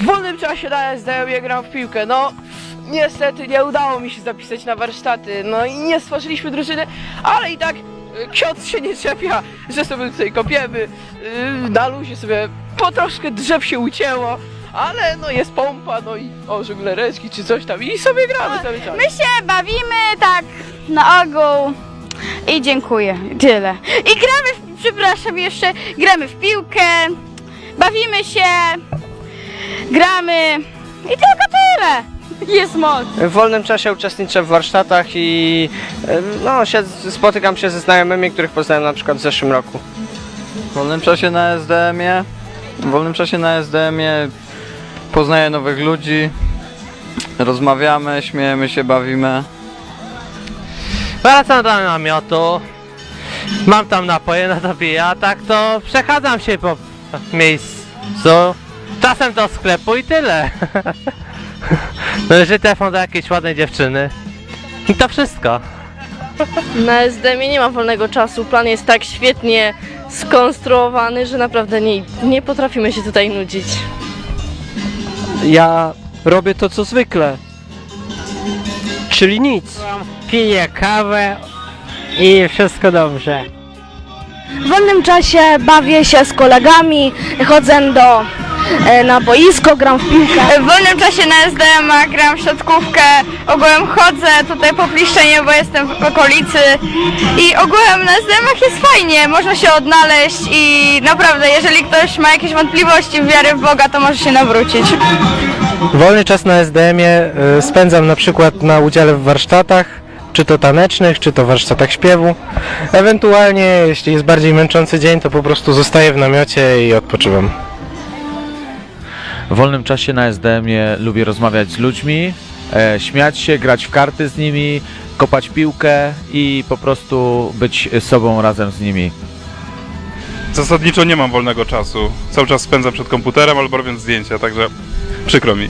W wolnym czasie na SDM gram w piłkę, no niestety nie udało mi się zapisać na warsztaty, no i nie stworzyliśmy drużyny, ale i tak y, ksiądz się nie czepia, że sobie tutaj kopiemy, y, na luzie sobie po troszkę drzew się ucięło, ale no jest pompa, no i o żonglereczki czy coś tam i sobie gramy cały czas. My się bawimy tak na ogół i dziękuję. Tyle. I gramy, w, przepraszam jeszcze, gramy w piłkę, bawimy się, gramy i tylko tyle. Jest moc. W wolnym czasie uczestniczę w warsztatach i e, no, się, spotykam się ze znajomymi, których poznałem na przykład w zeszłym roku. W wolnym czasie na SDM-ie, w wolnym czasie na SDM-ie poznaję nowych ludzi, rozmawiamy, śmiejemy się, bawimy. Wracam do namiotu, mam tam napoje na dobiję, a tak to przechadzam się po miejscu, czasem do sklepu i tyle. Należy telefon do jakiejś ładnej dziewczyny. I to wszystko. Na SDM nie ma wolnego czasu. Plan jest tak świetnie skonstruowany, że naprawdę nie, nie potrafimy się tutaj nudzić. Ja robię to co zwykle. Czyli nic. Piję kawę i wszystko dobrze. W wolnym czasie bawię się z kolegami, chodzę do, na boisko, gram w piłkę. W wolnym czasie na SDM gram w siatkówkę, ogółem chodzę tutaj po Pliszczenie, bo jestem w okolicy i ogółem na SDM-ach jest fajnie, można się odnaleźć i naprawdę, jeżeli ktoś ma jakieś wątpliwości w wiary w Boga, to może się nawrócić. Wolny czas na SDM-ie y, spędzam na przykład na udziale w warsztatach, czy to tanecznych, czy to warsztatach śpiewu. Ewentualnie, jeśli jest bardziej męczący dzień, to po prostu zostaję w namiocie i odpoczywam. W wolnym czasie na SDM-ie lubię rozmawiać z ludźmi, e, śmiać się, grać w karty z nimi, kopać piłkę i po prostu być sobą razem z nimi. Zasadniczo nie mam wolnego czasu. Cały czas spędzam przed komputerem albo robiąc zdjęcia, także przykro mi.